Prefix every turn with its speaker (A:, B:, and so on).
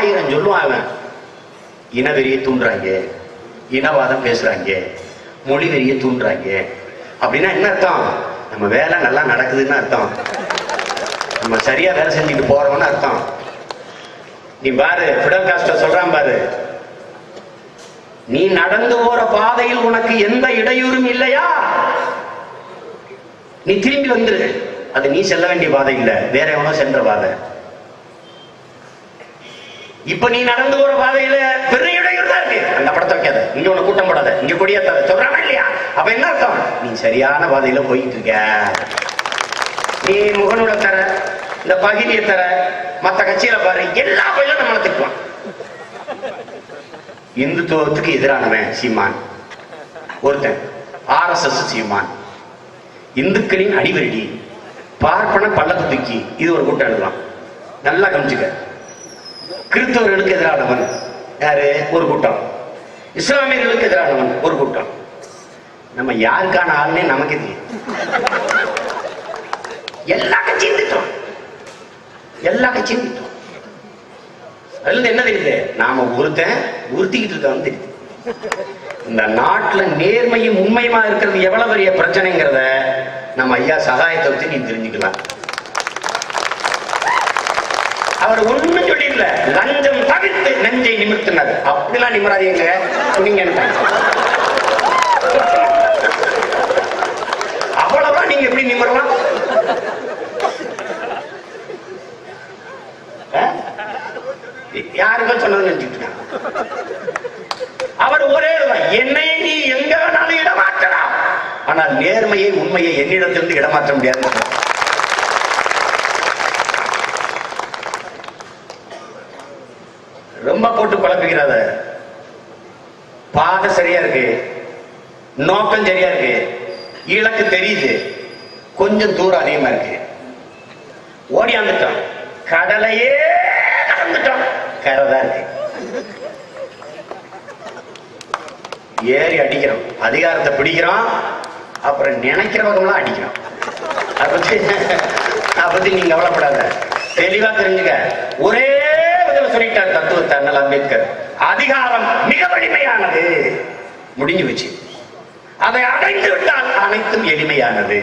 A: ஆயிரம் சொல்லுவான் அவன் இனவெறியை தூண்டுறாங்க. இனவாதம் பேசுறாங்க. மொழி வெறியை தூண்டுறாங்க. அப்படின்னா என்ன அர்த்தம்? நம்ம வேலை நல்லா நடக்குதுன்னு அர்த்தம். நம்ம சரியா வேலை செஞ்சுட்டு போறோம்னு அர்த்தம். நீ பாரு பிடல் காஸ்ட சொல்றான் பாரு. நீ நடந்து போற பாதையில் உனக்கு எந்த இடையூறும் இல்லையா? நீ திரும்பி வந்துரு. அது நீ செல்ல வேண்டிய பாதை இல்ல. வேற எவனோ சென்ற பாதை. இப்ப நீ நடந்து போற பாதையில பெரிய இடையூறு தான் இருக்கு அந்த படத்தை வைக்காத. இங்க உன கூட்டம் போடாத. இங்க கொடியேத்தாத. சொல்றானா இல்லையா? அப்ப என்ன அர்த்தம்? நீ சரியான பாதையில போயிட்டு இருக்க நீ முகநூல தர இந்த பகிரியை தர மத்த கட்சியில பாரு எல்லா பயிலும் நம்மளை திட்டுவான் இந்துத்துவத்துக்கு எதிரானவன் சீமான். ஒருத்தன். ஆர்எஸ்எஸ் சீமான். இந்துக்களின் அடிவருடி பார்ப்பன பள்ளத்து தூக்கி. இது ஒரு கூட்டம் எழுதலாம் நல்லா கவனிச்சுக்க. கிறிஸ்தவர்களுக்கு எதிரானவன் யாரு? ஒரு கூட்டம். இஸ்லாமியர்களுக்கு எதிரானவன் ஒரு கூட்டம். நம்ம யாருக்கான ஆள்னே நமக்கு தெரியும். எல்லா கட்சியும் திட்டம் எல்லா கட்சியும் திட்டம் அதுல என்ன தெரியுது? நாம ஒருத்தன் உறுத்திக்கிட்டு இருக்கான்னு தெரியுது. இந்த நாட்டுல நேர்மையும் உண்மையுமா இருக்கிறது எவ்வளவு பெரிய பிரச்சனைங்கிறத நம்ம ஐயா சகாயத்தை வச்சு நீ தெரிஞ்சுக்கலாம். அவர் ஒண்ணும் சொல்லிடல. லஞ்சம் தவிர்த்து நெஞ்சை நிமிர்த்தினார். அப்படிலாம் நிமிராதீங்க நீங்க அவ்வளவுதான் நீங்க எப்படி நிமிரலாம்? யாருக்கும் சொன்னது நினைச்சிட்டு அவர் ஒரே என்னை நீ எங்க வேணாலும் இடமாற்றலாம் ஆனால் நேர்மையை உண்மையை என்னிடத்திலிருந்து இடமாற்ற முடியாது. ரொம்ப போட்டு குழப்பிக்கிறாத. பாதை சரியா இருக்கு. நோக்கம் சரியா இருக்கு. இலக்கு தெரியுது. கொஞ்சம் தூரம் அதிகமா இருக்கு. ஓடியாந்துட்டோம் கடலையே கடந்துட்டோம். கரை தான் இருக்கு. ஏறி அடிக்கிறோம். அதிகாரத்தை பிடிக்கிறோம். அப்புறம் நினைக்கிற பக்கம்லாம் அடிக்கிறோம். அதை பத்தி அதை பத்தி நீங்க கவலைப்படாத. தெளிவா தெரிஞ்சுக்க. ஒரே சொல்லிட்டார் தத்துவத்தை அண்ணல் அம்பேத்கர். அதிகாரம் மிக வலிமையானது. முடிஞ்சு வச்சு அதை அடைந்து விட்டால் அனைத்தும் எளிமையானது.